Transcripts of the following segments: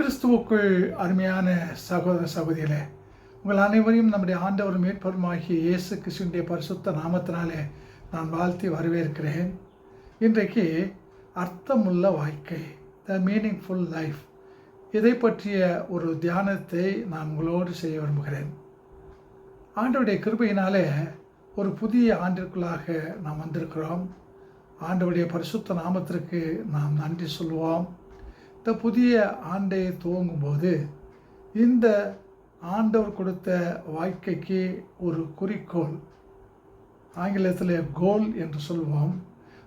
கிறிஸ்துவுக்குள் அருமையான சகோதர சகோதரிகளே உங்கள் அனைவரையும் நம்முடைய ஆண்டவர் மீட்பருமாகிய இயேசு கிறிஸ்துடைய பரிசுத்த நாமத்தினாலே நான் வாழ்த்தி வரவேற்கிறேன். இன்றைக்கு அர்த்தமுள்ள வாழ்க்கை த மீனிங்ஃபுல் லைஃப் இதை பற்றிய ஒரு தியானத்தை நான் உங்களோடு செய்ய விரும்புகிறேன். ஆண்டவுடைய கிருபையினாலே ஒரு புதிய ஆண்டிற்குள்ளாக நாம் வந்திருக்கிறோம். ஆண்டவுடைய பரிசுத்த நாமத்திற்கு நாம் நன்றி சொல்லுவோம். இந்த புதிய ஆண்டை துவங்கும்போது இந்த ஆண்டவர் கொடுத்த வாழ்க்கைக்கு ஒரு குறிக்கோள். ஆங்கிலத்தில் கோல் என்று சொல்வோம்.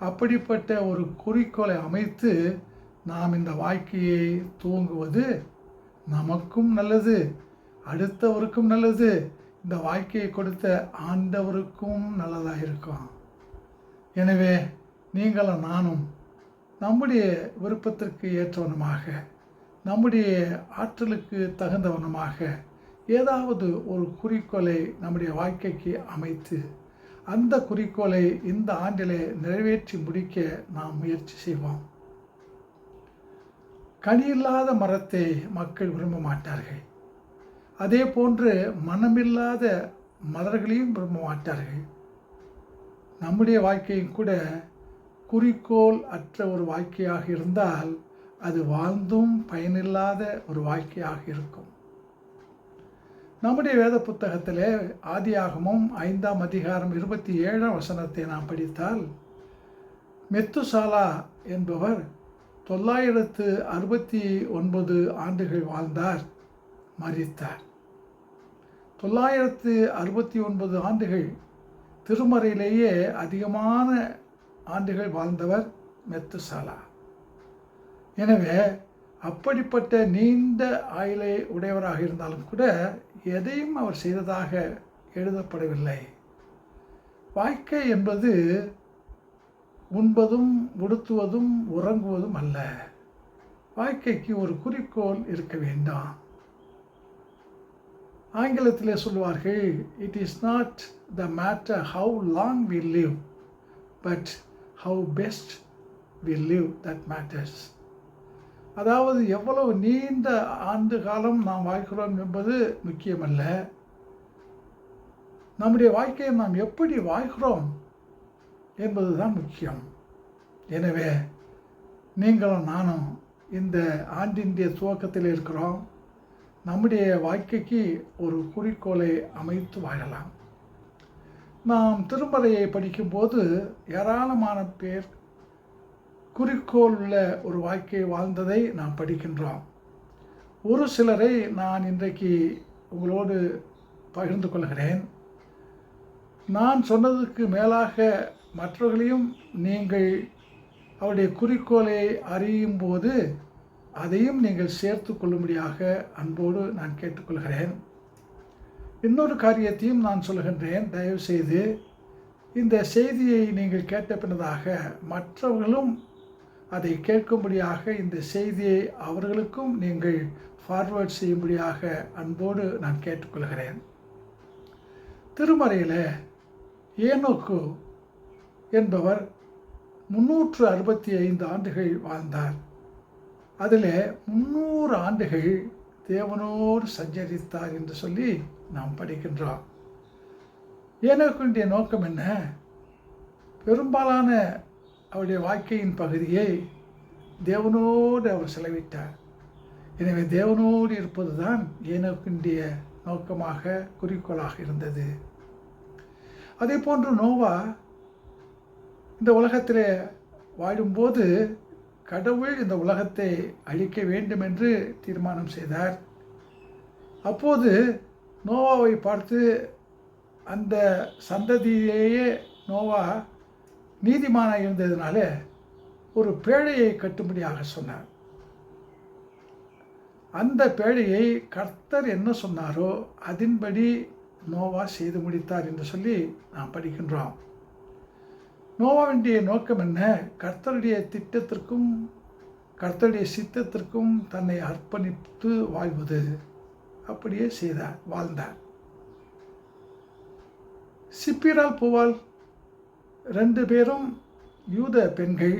அப்படிப்பட்ட ஒரு குறிக்கோளை அமைத்து நாம் இந்த வாழ்க்கையை துவங்குவது நமக்கும் நல்லது அடுத்தவருக்கும் நல்லது. இந்த வாழ்க்கையை கொடுத்த ஆண்டவருக்கும் நல்லதாக இருக்கும். எனவே நீங்களும் நானும் நம்முடைய விருப்பத்திற்கு ஏற்றவனமாக நம்முடைய ஆற்றலுக்கு தகுந்தவனமாக ஏதாவது ஒரு குறிக்கோளை நம்முடைய வாழ்க்கைக்கு அமைத்து அந்த குறிக்கோளை இந்த ஆண்டிலே நிறைவேற்றி முடிக்க நாம் முயற்சி செய்வோம். கனியில்லாத மரத்தை மக்கள் விரும்ப மாட்டார்கள். அதே போன்று மனமில்லாத மலர்களையும் விரும்ப மாட்டார்கள். நம்முடைய வாழ்க்கையும் கூட குறிக்கோள் அற்ற ஒரு வாழ்க்கையாக இருந்தால் அது வாழ்ந்தும் பயனில்லாத ஒரு வாழ்க்கையாக இருக்கும். நம்முடைய வேத புத்தகத்திலே ஆதியாகமும் ஐந்தாம் அதிகாரம் இருபத்தி ஏழாம் வசனத்தை நாம் படித்தால் மெத்துசாலா என்பவர் தொள்ளாயிரத்து அறுபத்தி ஒன்பது ஆண்டுகள் வாழ்ந்தார் மறித்தார் தொள்ளாயிரத்து அறுபத்தி ஒன்பது ஆண்டுகள் திருமறையிலேயே அதிகமான ஆண்டுகள் வாழ்ந்தவர் மெத்துசாலா. எனவே அப்படிப்பட்ட நீண்ட ஆயுளை உடையவராக இருந்தாலும் கூட எதையும் அவர் செய்ததாக எழுதப்படவில்லை. வாழ்க்கை என்பது உண்பதும் உடுத்துவதும் உறங்குவதும் அல்ல. வாழ்க்கைக்கு ஒரு குறிக்கோள் இருக்க வேண்டாம். ஆங்கிலத்தில் சொல்வார்கள் it is not the matter how long we live but how best we live that matters அதாவது எவ்வளவு நீண்ட ஆண்டு காலம் நாம் வாழ்கிறோம் என்பது முக்கியமல்ல. நம்முடைய வாழ்க்கையை நாம் எப்படி வாழ்கிறோம் என்பது தான் முக்கியம். எனவே நீங்களும் நானும் இந்த ஆண்டினுடைய துவக்கத்தில் இருக்கிறோம். நம்முடைய வாழ்க்கைக்கு ஒரு குறிக்கோளை அமைத்து வாழலாம். நாம் திருமறையை படிக்கும்போது ஏராளமான பேர் குறிக்கோள் உள்ள ஒரு வாழ்க்கையை வாழ்ந்ததை நாம் படிக்கின்றோம். ஒரு சிலரை நான் இன்றைக்கு உங்களோடு பகிர்ந்து கொள்கிறேன். நான் சொன்னதுக்கு மேலாக மற்றவர்களையும் நீங்கள் அவருடைய குறிக்கோளை அறியும் போது அதையும் நீங்கள் சேர்த்து கொள்ளும்படியாக அன்போடு நான் கேட்டுக்கொள்கிறேன். இன்னொரு காரியத்தையும் நான் சொல்கின்றேன் தயவுசெய்து இந்த செய்தியை நீங்கள் கேட்ட பின்னதாக மற்றவர்களும் அதை கேட்கும்படியாக இந்த செய்தியை அவர்களுக்கும் நீங்கள் ஃபார்வேர்ட் செய்யும்படியாக அன்போடு நான் கேட்டுக்கொள்கிறேன். திருமறையில் ஏனோக்கு என்பவர் முன்னூற்று அறுபத்தி ஐந்து ஆண்டுகள் வாழ்ந்தார். அதில் முன்னூறு ஆண்டுகள் தேவனோடு சஞ்சரித்தார் என்று சொல்லி நாம் படிக்கின்றோம் ஏனோக்குடைய நோக்கம் என்ன? பெரும்பாலான அவருடைய வாழ்க்கையின் பகுதியை தேவனோடு அவர் செலவிட்டார். எனவே தேவனோடு இருப்பது தான் ஏனோக்கினுடைய நோக்கமாக குறிக்கோளாக இருந்தது. அதே போன்று நோவா இந்த உலகத்தில் வாழும்போது கடவுள் இந்த உலகத்தை அழிக்க வேண்டும் என்று தீர்மானம் செய்தார். அப்போது நோவாவை பார்த்து அந்த சந்ததியிலேயே நோவா நீதிமானாக இருந்ததுனால ஒரு பேழையை கட்டும்படியாக சொன்னார். அந்த பேழையை கர்த்தர் என்ன சொன்னாரோ அதன்படி நோவா செய்து முடித்தார் என்று சொல்லி நாம் படிக்கின்றோம். நோவாவினுடைய நோக்கம் என்ன? கர்த்தருடைய திட்டத்திற்கும் கர்த்தருடைய சித்தத்திற்கும் தன்னை அர்ப்பணித்து வாழ்வது. அப்படியே செய்தார் வாழ்ந்தார். சிப்பிரால் புவால் ரெண்டு பேரும் யூத பெண்கள்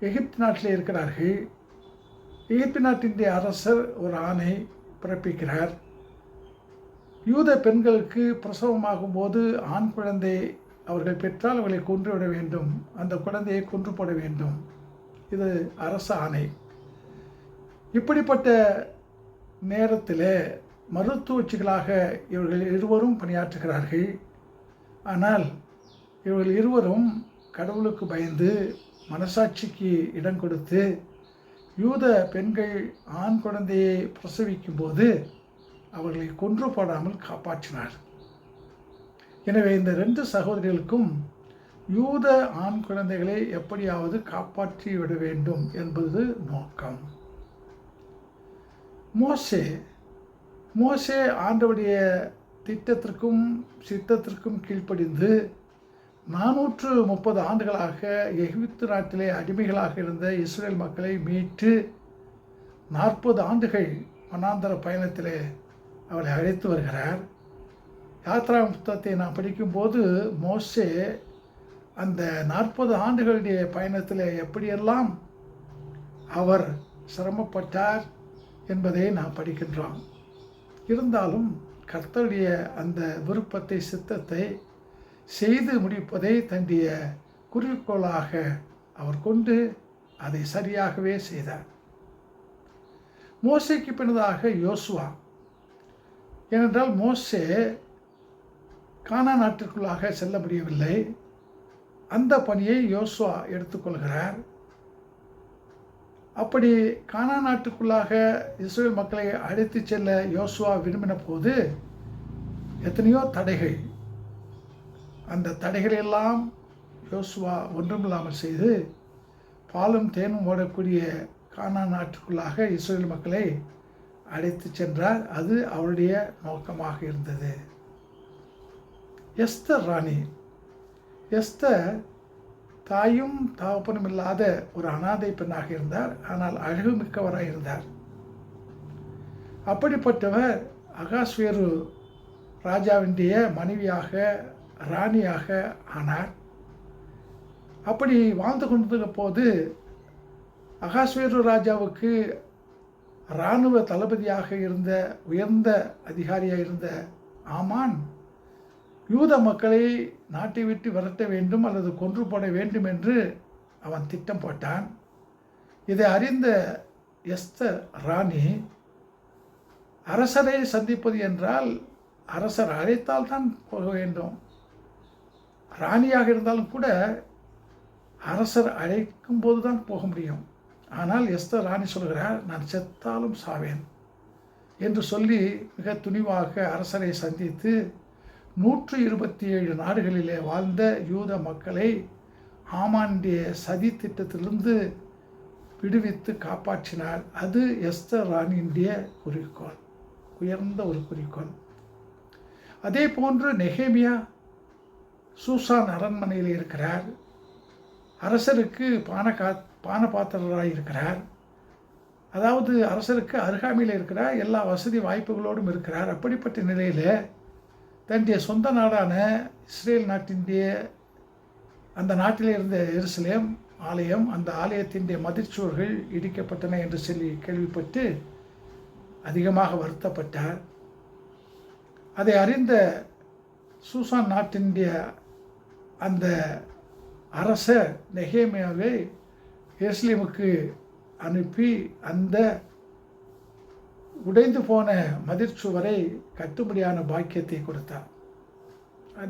எகிப்து நாட்டில் இருக்கிறார்கள். எகிப்து நாட்டினுடைய அரசர் ஒரு ஆணை பிறப்பிக்கிறார். யூத பெண்களுக்கு பிரசவமாகும் போது ஆண் குழந்தை அவர்கள் பெற்றால் அவர்களை கொன்றுவிட வேண்டும் அந்த குழந்தையை கொன்று போட வேண்டும். இது அரச ஆணை. இப்படிப்பட்ட நேரத்தில் மருத்துவச்சிகளாக இவர்கள் இருவரும் பணியாற்றுகிறார்கள். ஆனால் இவர்கள் இருவரும் கடவுளுக்கு பயந்து மனசாட்சிக்கு இடம் கொடுத்து யூத பெண்கள் ஆண் குழந்தையை பிரசவிக்கும் போது அவர்களை கொன்று போடாமல் காப்பாற்றினார். எனவே இந்த ரெண்டு சகோதரிகளுக்கும் யூத ஆண் குழந்தைகளை எப்படியாவது காப்பாற்றி விட வேண்டும் என்பது நோக்கம். மோசே மோசே ஆண்டவுடைய திட்டத்திற்கும் சித்தத்திற்கும் கீழ்ப்படிந்து நானூற்று முப்பது ஆண்டுகளாக எகிப்து நாட்டிலே அடிமைகளாக இருந்த இஸ்ரேல் மக்களை மீட்டு நாற்பது ஆண்டுகள் வனாந்தர பயணத்திலே அவளை அழைத்து வருகிறார். யாத்ரா புத்தகத்தை நான் படிக்கும்போது மோசே அந்த நாற்பது ஆண்டுகளுடைய பயணத்தில் எப்படியெல்லாம் அவர் சிரமப்பட்டார் என்பதை நாம் படிக்கின்றோம். இருந்தாலும் கர்த்தருடைய அந்த விருப்பத்தை சித்தத்தை செய்து முடிப்பதை தன்னுடைய குறிக்கோளாக அவர் கொண்டு அதை சரியாகவே செய்தார். மோசைக்கு பின்னதாக யோசுவா. ஏனென்றால் மோசே கானா நாட்டிற்குள்ளாக செல்ல முடியவில்லை. அந்த பணியை யோசுவா எடுத்துக்கொள்கிறார். அப்படி கானா நாட்டுக்குள்ளாக இஸ்ரேல் மக்களை அழைத்து செல்ல யோசுவா விரும்பின போது எத்தனையோ தடைகள். அந்த தடைகளெல்லாம் யோசுவா ஒன்றுமில்லாமல் செய்து பாலும் தேனும் ஓடக்கூடிய கானா நாட்டுக்குள்ளாக இஸ்ரேல் மக்களை அழைத்து சென்றார். அது அவருடைய நோக்கமாக இருந்தது. எஸ்தர் ராணி. எஸ்தர் தாயும் தகப்பனும் இல்லாத ஒரு அனாதை பெண்ணாக இருந்தார். ஆனால் அழகு மிக்கவராக இருந்தார். அப்படிப்பட்டவர் அகாஸ்வேரு ராஜாவினுடைய மனைவியாக ராணியாக ஆனார். அப்படி வாழ்ந்து கொண்டிருந்த போது அகாஸ்வேரு ராஜாவுக்கு இராணுவ தளபதியாக இருந்த உயர்ந்த அதிகாரியாக இருந்த ஆமான் யூத மக்களை நாட்டை விட்டு விரட்ட வேண்டும் அல்லது கொன்று போட வேண்டும் என்று அவன் திட்டம் போட்டான். இதை அறிந்த எஸ்தர் ராணி அரசரை சந்திப்பது என்றால் அரசர் அழைத்தால் தான் போக வேண்டும். ராணியாக இருந்தாலும் கூட அரசர் அழைக்கும் போது தான் போக முடியும். ஆனால் எஸ்தர் ராணி சொல்கிறார் நான் செத்தாலும் சாவேன் என்று சொல்லி மிக துணிவாக அரசரை சந்தித்து நூற்று இருபத்தி ஏழு நாடுகளிலே வாழ்ந்த யூத மக்களை ஆமாண்டிய சதி திட்டத்திலிருந்து விடுவித்து காப்பாற்றினார். அது எஸ்தர் ராணியினுடைய குறிக்கோள் உயர்ந்த ஒரு குறிக்கோள். அதே போன்று நெஹேமியா சூசான் அரண்மனையில் இருக்கிறார். அரசருக்கு பான கா பான பாத்திரராக இருக்கிறார். அதாவது அரசருக்கு அருகாமையில் இருக்கிறார் எல்லா வசதி வாய்ப்புகளோடும் இருக்கிறார். அப்படிப்பட்ட நிலையில் தன்னுடைய சொந்த நாடான இஸ்ரேல் நாட்டினுடைய அந்த நாட்டில் இருந்த எருசலேம் ஆலயம் அந்த ஆலயத்தினுடைய மதிர்ச்சுவர்கள் இடிக்கப்பட்டன என்று சொல்லி கேள்விப்பட்டு அதிகமாக வருத்தப்பட்டார். அதை அறிந்த சூசான் நாட்டினுடைய அந்த அரச நெகேமியாவை எருசலேமுக்கு அனுப்பி அந்த உடைந்து போன மதிர்ச்சுவரை கட்டுப்படியான பாக்கியத்தை கொடுத்தார்.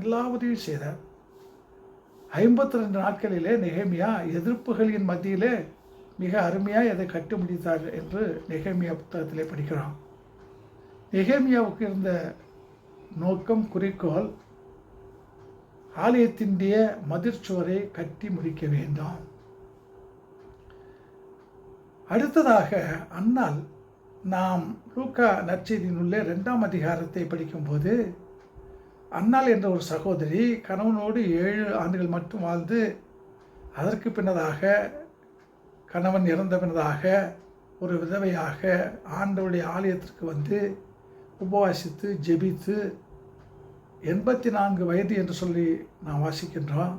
எல்லா உதவியும் செய்தார். ஐம்பத்தி ரெண்டு நாட்களிலே நெகமியா எதிர்ப்புகளின் மத்தியிலே மிக அருமையாக அதை கட்டு முடித்தார் என்று நெகமியா புத்தகத்திலே படிக்கிறோம் நெகேமியாவுக்கு இருந்த நோக்கம் குறிக்கோள் ஆலயத்தினுடைய மதிர்ச்சுவரை கட்டி முடிக்க வேண்டும். அடுத்ததாக அன்னால் நாம் லூக்கா நற்செய்தியினுள்ளே ரெண்டாம் அதிகாரத்தை படிக்கும்போது அன்னாள் என்ற ஒரு சகோதரி கணவனோடு ஏழு ஆண்டுகள் மட்டும் வாழ்ந்து அதற்கு பின்னதாக கணவன் இறந்த பின்னதாக ஒரு விதவையாக ஆண்டவருடைய ஆலயத்திற்கு வந்து உபவாசித்து ஜெபித்து எண்பத்தி நான்கு வயது என்று சொல்லி நாம் வாசிக்கின்றோம்.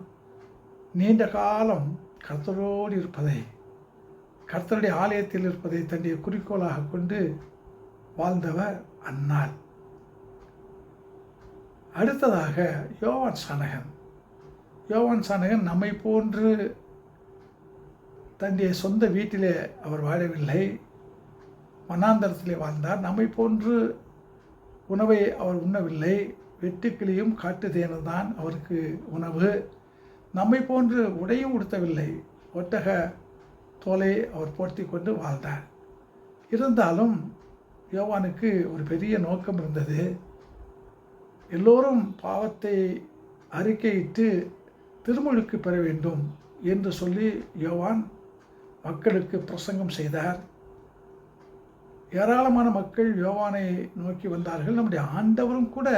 நீண்ட காலம் கர்த்தரோடு இருப்பதை கர்த்தருடைய ஆலயத்தில் இருப்பதை தன்னுடைய குறிக்கோளாக கொண்டு வாழ்ந்தவர் அன்னாள் அடுத்ததாக யோவான் சாணகன். யோவான் சாணகன் நம்மை போன்று தன்னுடைய சொந்த வீட்டிலே அவர் வாழவில்லை. மனாந்தரத்திலே வாழ்ந்தார். நம்மை போன்று உணவை அவர் உண்ணவில்லை. வெட்டுக்கிளியும் காட்டு தேனும் தான் அவருக்கு உணவு. நம்மை போன்று உடையும் உடுத்தவில்லை. ஒட்டக தோலை அவர் போர்த்தி கொண்டு வாழ்ந்தார். இருந்தாலும் யோவானுக்கு ஒரு பெரிய நோக்கம் இருந்தது. எல்லோரும் பாவத்தை அறிக்கையிட்டு திருமொழிக்கு பெற வேண்டும் என்று சொல்லி யோவான் மக்களுக்கு பிரசங்கம் செய்தார். ஏராளமான மக்கள் யோவானை நோக்கி வந்தார்கள். நம்முடைய ஆண்டவரும் கூட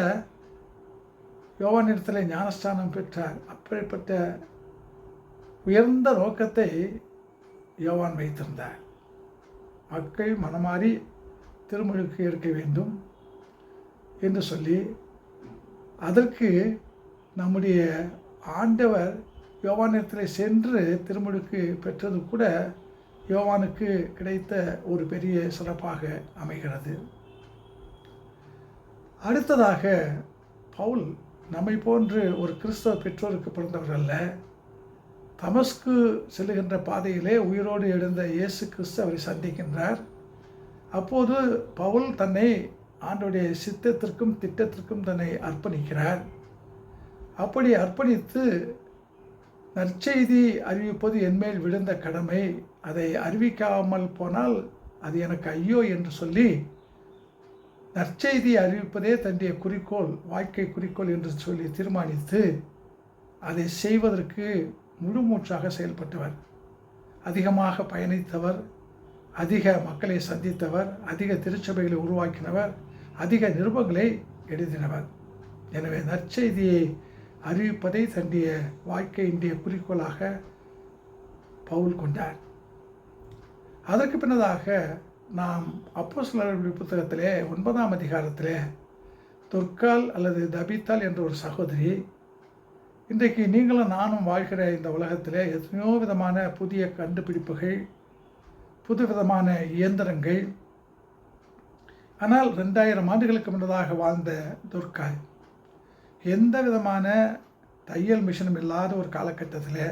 யோவானிடத்தில் ஞானஸ்தானம் பெற்றார். அப்படிப்பட்ட உயர்ந்த நோக்கத்தை யோவான் வைத்திருந்தார். மக்கள் மனமாறி திருமுழுக்கு இருக்க வேண்டும் என்று சொல்லி அதற்கு நம்முடைய ஆண்டவர் யோவானிடத்தில் சென்று திருமுழுக்கு பெற்றது கூட யோவானுக்கு கிடைத்த ஒரு பெரிய சிறப்பாக அமைகிறது. அடுத்ததாக பவுல் நம்மை போன்று ஒரு கிறிஸ்தவ பெற்றோருக்கு பிறந்தவர் அல்ல தமஸ்கு செல்லுகின்ற பாதையிலே உயிரோடு எழுந்த இயேசு கிறிஸ்து அவரை சந்திக்கின்றார். அப்போது பவுல் தன்னை ஆண்டுடைய சித்தத்திற்கும் திட்டத்திற்கும் தன்னை அர்ப்பணிக்கிறார். அப்படி அர்ப்பணித்து நற்செய்தி அறிவிப்பது என்மேல் விழுந்த கடமை. அதை அறிவிக்காமல் போனால் அது எனக்கு ஐயோ என்று சொல்லி நற்செய்தி அறிவிப்பதே தன்னுடைய குறிக்கோள் வாழ்க்கை குறிக்கோள் என்று சொல்லி தீர்மானித்து அதை செய்வதற்கு முழு மூச்சாக செயல்பட்டவர். அதிகமாக பயணித்தவர் அதிக மக்களை சந்தித்தவர் அதிக திருச்சபைகளை உருவாக்கினவர் அதிக நிருபங்களை எழுதினவர். எனவே நற்செய்தியை அறிவிப்பதை தன்னுடைய வாழ்க்கையினுடைய குறிக்கோளாக பவுல் கொண்டார். அதற்கு பின்னதாக நாம் அப்போ சிலருடைய புத்தகத்திலே ஒன்பதாம் அதிகாரத்திலே தொற்கால் அல்லது தபித்தால் என்ற ஒரு சகோதரி இன்றைக்கு நீங்களும் நானும் வாழ்கிற இந்த உலகத்தில் எத்தனையோ விதமான புதிய கண்டுபிடிப்புகள் புது விதமான இயந்திரங்கள். ஆனால் ரெண்டாயிரம் ஆண்டுகளுக்கு முன்னதாக வாழ்ந்த துர்காய் எந்த விதமான தையல் மிஷினும் இல்லாத ஒரு காலகட்டத்தில்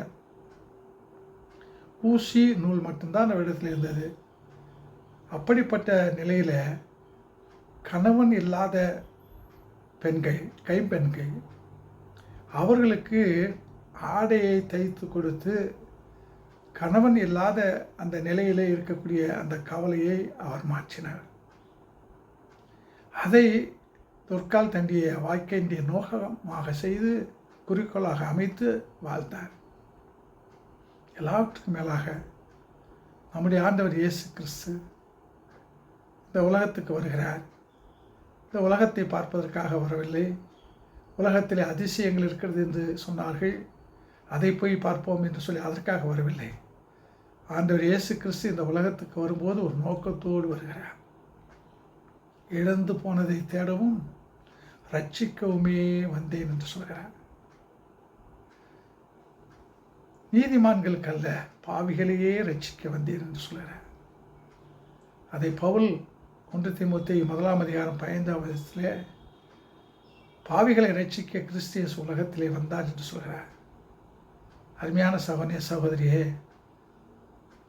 ஊசி நூல் மட்டும்தான் அந்த இடத்துல இருந்தது. அப்படிப்பட்ட நிலையில் கணவன் இல்லாத பெண்கள் கைம்பெண்கள் அவர்களுக்கு ஆடையை தைத்து கொடுத்து கணவன் இல்லாத அந்த நிலையிலே இருக்கக்கூடிய அந்த கவலையை அவர் மாற்றினார். அதை தொற்கால் தண்டிய வாழ்க்கையினுடைய நோக்கமாக செய்து குறிக்கோளாக அமைத்து வாழ்ந்தார். எல்லாவற்றுக்கும் மேலாக நம்முடைய ஆண்டவர் இயேசு கிறிஸ்து இந்த உலகத்துக்கு வருகிறார். இந்த உலகத்தை பார்ப்பதற்காக வரவில்லை. உலகத்தில் அதிசயங்கள் இருக்கிறது என்று சொன்னார்கள். அதை போய் பார்ப்போம் என்று சொல்லி அதற்காக வரவில்லை. ஆண்டவர் இயேசு கிறிஸ்து இந்த உலகத்துக்கு வரும்போது ஒரு நோக்கத்தோடு வருகிறார். இழந்து போனதை தேடவும் ரட்சிக்கவுமே வந்தேன் என்று சொல்கிறார். நீதிமான்களுக்கு அல்ல பாவிகளையே ரட்சிக்க வந்தேன் என்று சொல்கிறார். அதை பவுல் ஒன்று திமுத்தி முதலாம் அதிகாரம் பதினைந்தாம் வயசில் பாவிகளை ரட்சிக்க கிறிஸ்தியஸ் உலகத்திலே வந்தார் என்று சொல்கிறார். அருமையான சகோதரிய சகோதரியே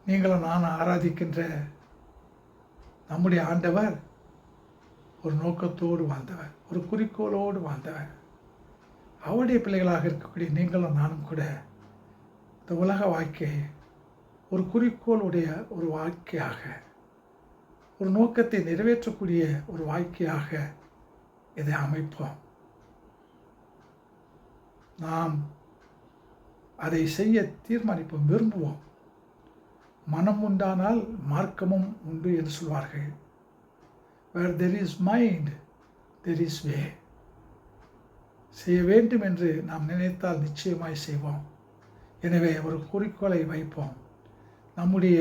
நீங்களும் நான் ஆராதிக்கின்ற நம்முடைய ஆண்டவர் ஒரு நோக்கத்தோடு வாழ்ந்தவர் ஒரு குறிக்கோளோடு வாழ்ந்தவர். அவருடைய பிள்ளைகளாக இருக்கக்கூடிய நீங்களும் நானும் கூட இந்த உலக வாழ்க்கை ஒரு குறிக்கோளுடைய ஒரு வாழ்க்கையாக ஒரு நோக்கத்தை நிறைவேற்றக்கூடிய ஒரு வாழ்க்கையாக இதை அமைப்போம். நாம் அதை செய்ய தீர்மானிப்போம் விரும்புவோம். மனம் உண்டானால் மார்க்கமும் உண்டு என்று சொல்வார்கள். Where there is mind there is way செய்ய வேண்டும் என்று நாம் நினைத்தால் நிச்சயமாய் செய்வோம். எனவே ஒரு குறிக்கோளை வைப்போம். நம்முடைய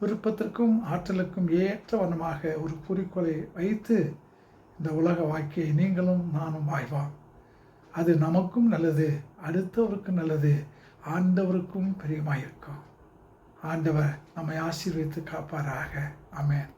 விருப்பத்திற்கும் ஆற்றலுக்கும் ஏற்ற வண்ணமாக ஒரு குறிக்கோளை வைத்து இந்த உலக வாழ்க்கையை நீங்களும் நானும் வாழ்வோம். அது நமக்கும் நல்லது அடுத்தவருக்கும் நல்லது ஆண்டவருக்கும் பிரியமாக இருக்கும் ஆண்டவர் நம்மை ஆசீர்வித்து காப்பாராக. அமேன்